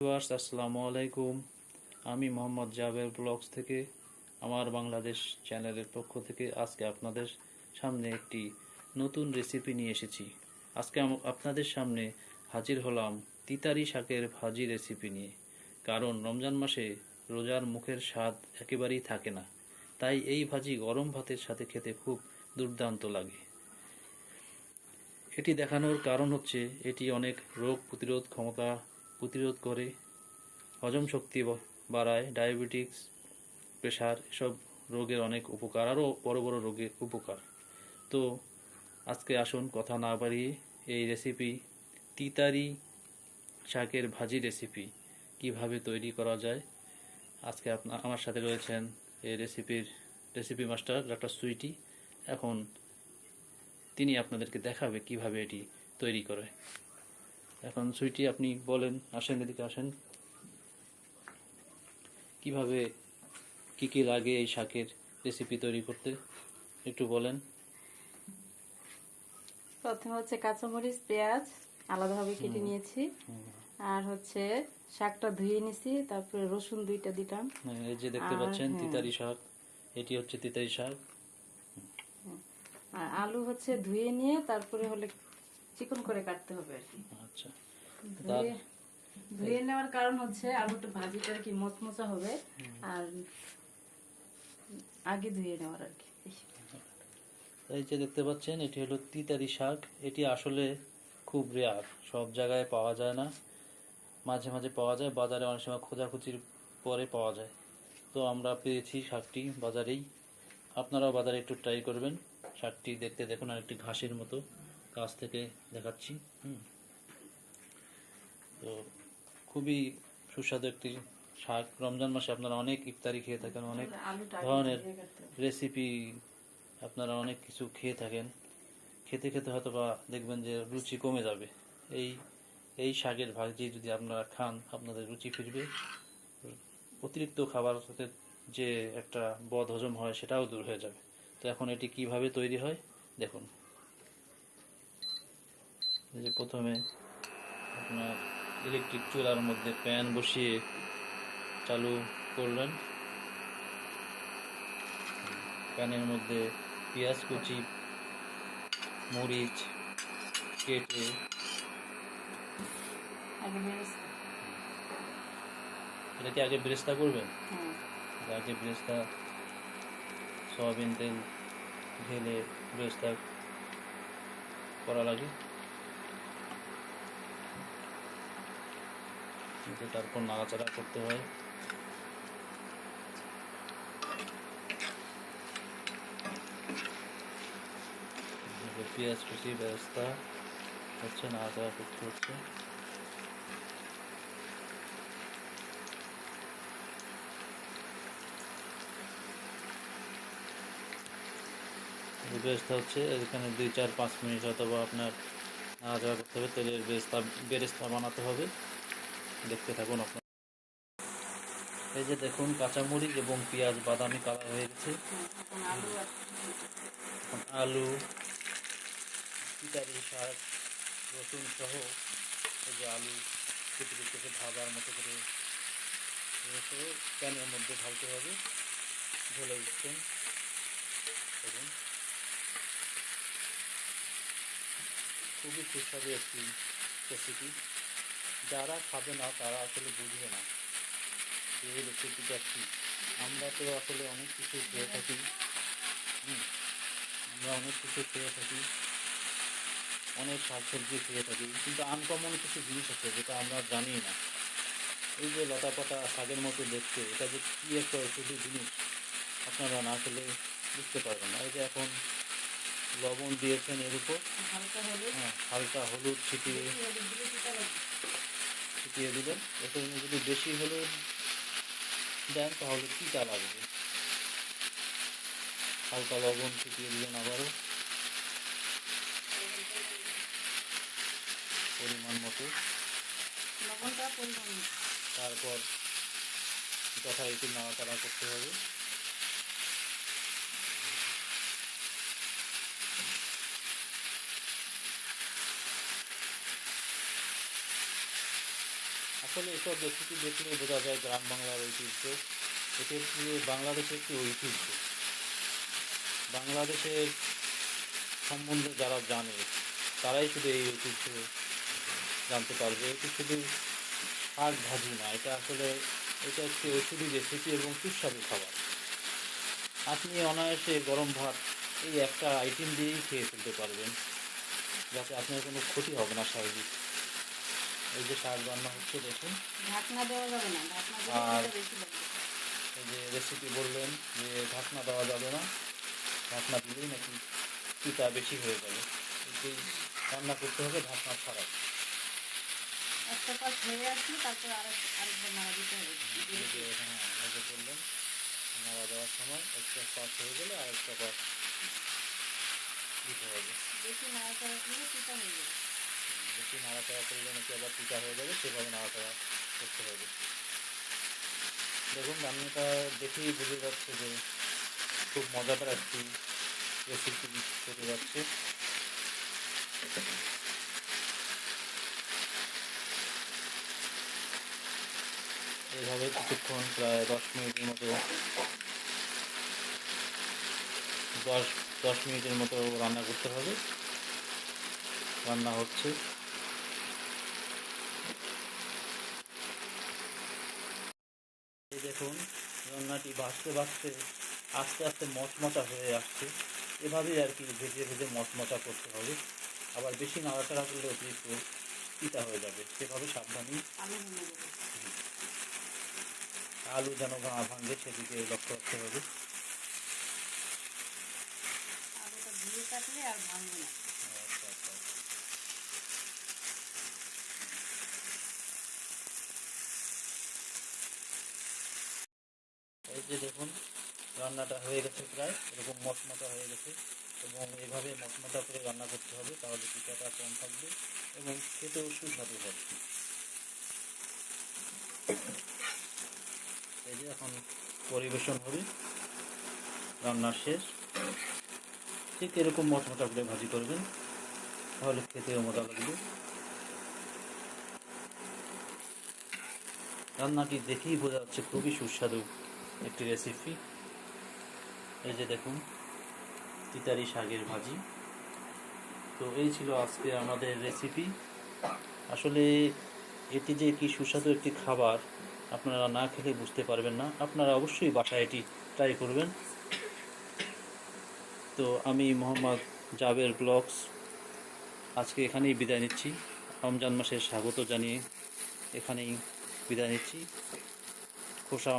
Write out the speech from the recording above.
Viewers, আসসালামু আলাইকুম। আমি মোহাম্মদ জাবের ব্লগস থেকে, আমার বাংলাদেশ চ্যানেলের পক্ষ থেকে আজকে আপনাদের সামনে একটি নতুন রেসিপি নিয়ে এসেছি। আজকে আপনাদের সামনে হাজির হলাম তিতারি শাকের ভাজি রেসিপি নিয়ে। কারণ রমজান মাসে রোজার মুখের স্বাদ একেবারেই থাকে না। তাই এই ভাজি গরম ভাতের সাথে খেতে খুব দুর্দান্ত লাগে। এটি দেখানোর কারণ হচ্ছে, এটি অনেক রোগ প্রতিরোধ ক্ষমতা প্রতিরোধ করে, হজম শক্তি বাড়ায় ডায়াবেটিক্স প্রেশার এসব রোগের অনেক উপকার আরও বড় বড় রোগের উপকার। তো আজকে আসুন কথা না বাড়িয়ে এই রেসিপি তিতারি শাকের ভাজি রেসিপি কীভাবে তৈরি করা যায়। আজকে আপনা আমার সাথে রয়েছেন এই রেসিপির রেসিপি মাস্টার ডক্টর সুইটি। এখন তিনি আপনাদেরকে দেখাবে কীভাবে এটি তৈরি করে। এখন সুইটি আপনি বলেন আসেন এদিকে আসেন। কীভাবে কি কি লাগে এই শাকের রেসিপি তৈরি করতে? একটু বলেন। প্রথমে হচ্ছে কাঁচামরিচ পেঁয়াজ আলাদাভাবে কেটে নিয়েছি। আর হচ্ছে শাকটা ধুয়ে নিছি তারপরে রসুন দুইটা দিলাম। হ্যাঁ, এই যে দেখতে পাচ্ছেন হ্যাঁ। তিতারি শাক। এটি হচ্ছে তিতারি শাক। আর আলু হচ্ছে ধুয়ে নিয়ে তারপরে হলে চিকন করে কাটতে হবে আর কি। আচ্ছা। ধুয়ে নেওয়ার কারণ হচ্ছে আলুটা ভাজিটা আর কি মচমচা হবে। আর আগে ধুয়ে নেওয়ার আর কি এই যে দেখতে পাচ্ছেন এটি হলো তিতারি শাক। এটি আসলে খুব রেয়ার সব জায়গায় পাওয়া যায় না। মাঝে মাঝে পাওয়া যায় বাজারে অনেক সময় খোঁজাখুঁজির পরে পাওয়া যায়। তো আমরা পেয়েছি শাকটি বাজারেই। আপনারাও বাজারে একটু ট্রাই করবেন। শাকটি দেখতে দেখুন আর একটি ঘাসের মতো। কাছ থেকে দেখাচ্ছি হুম। তো খুবই সুস্বাদু একটি শাক। রমজান মাসে আপনারা অনেক ইফতারি খেয়ে থাকেন অনেক ধরনের। রেসিপি আপনারা অনেক কিছু খেয়ে থাকেন। খেতে খেতে হয়তো বা দেখবেন যে রুচি কমে যাবে। এই এই শাকের ভাজি যদি আপনারা খান আপনাদের রুচি ফিরবে। অতিরিক্ত খাবার সাথে যে একটা বদ হজম হয় সেটাও দূর হয়ে যাবে। তো এখন এটি কীভাবে তৈরি হয় দেখুন। যে প্রথমে আপনার ইলেকট্রিক চুলার মধ্যে প্যান বসিয়ে চালু করলেন। প্যানের মধ্যে পেঁয়াজ কুচি মরিচ কেটে এটা কি আগে ব্রেস্তা করবেন? হ্যাঁ। আগে ব্রেস্তা সয়াবিন তেল ঢেলে ব্রেস্তা করা লাগে। কিন্তু তারপর নাড়াচাড়া করতে হয়। পেঁয়াজ কুচি ব্যবস্থা হচ্ছে, নাড়াচাড়া করতে হচ্ছে। বেরেস্তা হচ্ছে, এখানে দুই, চার, পাঁচ মিনিট অথবা আপনার নাড়াচাড়া করতে হবে, তেলের বেরেস্তা বেরেস্তা বানাতে হবে। দেখতে থাকুন আপনার। এই যে দেখুন, কাঁচামরিচ এবং পেঁয়াজ বাদামি কালার হয়ে গেছে। আলু পিতারি শাক রসুন সহ এই যে আলু কেটে কেটে মতো করে প্যানের মধ্যে ঢালতে হবে। ঢেলে দিচ্ছেন। দেখুন। খুবই সুস্বাদু একটি রেসিপি যারা খাবে না তারা আসলে বুঝবে না এই রেসিপিটা কী। আমরা তো আসলে অনেক কিছু খেয়ে থাকি। আমরা অনেক কিছু খেয়ে থাকি। অনেক শাকসবজি খেয়ে থাকি। কিন্তু আনকমন কিছু জিনিস আছে যেটা আমরা জানি না। এই যে লতা পাতা শাকের মতো দেখতে এটা যে কী একটা ঔষধি জিনিস আপনারা না খেলে বুঝতে পারবেন না। এই যে এখন লবণ দিয়েছেন এর উপর। হ্যাঁ হালকা হলুদ ছিটিয়ে। ছিটিয়ে দিলেন এতে যদি বেশি হলুদ দেন তাহলে তিতা লাগবে। হালকা লবণ ছিটিয়ে দিলেন আবারও। পরিমাণ মতো। লবণটা পরিমাণ মতো। তারপর যথারীতি নাড়াচাড়া করতে হবে। আসলে এসব রেসিপি দেখলে বোঝা যায় গ্রাম বাংলার ঐতিহ্য এটি বাংলাদেশের একটি ঐতিহ্য। বাংলাদেশের সম্বন্ধে যারা জানে, তারাই শুধু এই ঐতিহ্য জানতে পারবে। এটি শুধু শাক ভাজি না, এটা আসলে এটা একটি ঔষধি রেসিপি এবং সুস্বাদু খাবার। আপনি অনায়াসে গরম ভাত এই একটা আইটেম দিয়েই খেয়ে ফেলতে পারবেন, যাতে আপনার কোনো ক্ষতি হবে না শারীরিক। এই যে শাক রান্না হচ্ছে দেখুন। ঢাকনা দেওয়া যাবে না ঢাকনা দিলে আর- বেশি লাগবে। এই যে রেসিপি বললেন যে ঢাকনা দেওয়া যাবে না ঢাকনা দিলেই নাকি পিতা বেশি হয়ে যাবে। রান্না করতে হবে ঢাকনা ছাড়া একটা পাশ হয়ে আসলে তারপর আরেক আরেকবার নাড়া দিতে হবে। হ্যাঁ বললেন নাড়া দেওয়ার সময় একটা পাস হয়ে গেলে আর একটা পাস দিতে হবে। বেশি নাড়াচাড়া করলে পিতা হয়ে যাবে। বেশি নাড়াচাড়া করলে নাকি আবার পিতা হয়ে যাবে, সেভাবে নাড়াচাড়া করতে হবে। দেখুন, রান্নাটা দেখেই বোঝা যাচ্ছে যে খুব মজাদার একটি রেসিপি হতে যাচ্ছে এইভাবে কিছুক্ষণ, প্রায় দশ মিনিটের মতো, দশ দশ মিনিটের মতো রান্না করতে হবে। রান্না হচ্ছে। দেখুন রান্নাটি বাঁচতে বাঁচতে আস্তে আস্তে মচমচা হয়ে আসছে। এভাবেই আর কি ভেজে ভেজে মচমচা করতে হবে। আবার বেশি নাড়াচাড়া করলে অতিরিক্ত পিতা হয়ে যাবে। সেভাবে সাবধানে আলু ভেঙে যেন না ভাঙবে সেদিকে লক্ষ্য রাখতে হবে। আলুটা ধুয়ে কাটলে আর ভাঙবে না আচ্ছা আচ্ছা এই যে দেখুন, রান্নাটা হয়ে গেছে প্রায়, এরকম মচমচা হয়ে গেছে। এবং এভাবে মচমচা করে রান্না করতে হবে, তাহলে পিঠাটা কম থাকবে এবং খেতেও সুস্বাদু হবে। এই যে এখন পরিবেশন হবে, রান্না শেষ। ঠিক এরকম মচমচা করে ভাজি করবেন, তাহলে খেতেও মজা লাগবে। রান্নাটি দেখেই বোঝা যাচ্ছে খুবই সুস্বাদু। একটি রেসিপি এই যে দেখুন, তিতারি শাকের ভাজি। তো এই ছিল আজকে আমাদের রেসিপি আসলে এটি যে কি সুস্বাদু একটি খাবার, আপনারা না খেলে বুঝতে পারবেন না। আপনারা অবশ্যই বাসায় এটি ট্রাই করবেন। তো আমি মোহাম্মদ জাবের ব্লগস আজকে এখানেই বিদায় নিচ্ছি। রমজান মাসের স্বাগত জানিয়ে এখানেই বিদায় নিচ্ছি। খোসা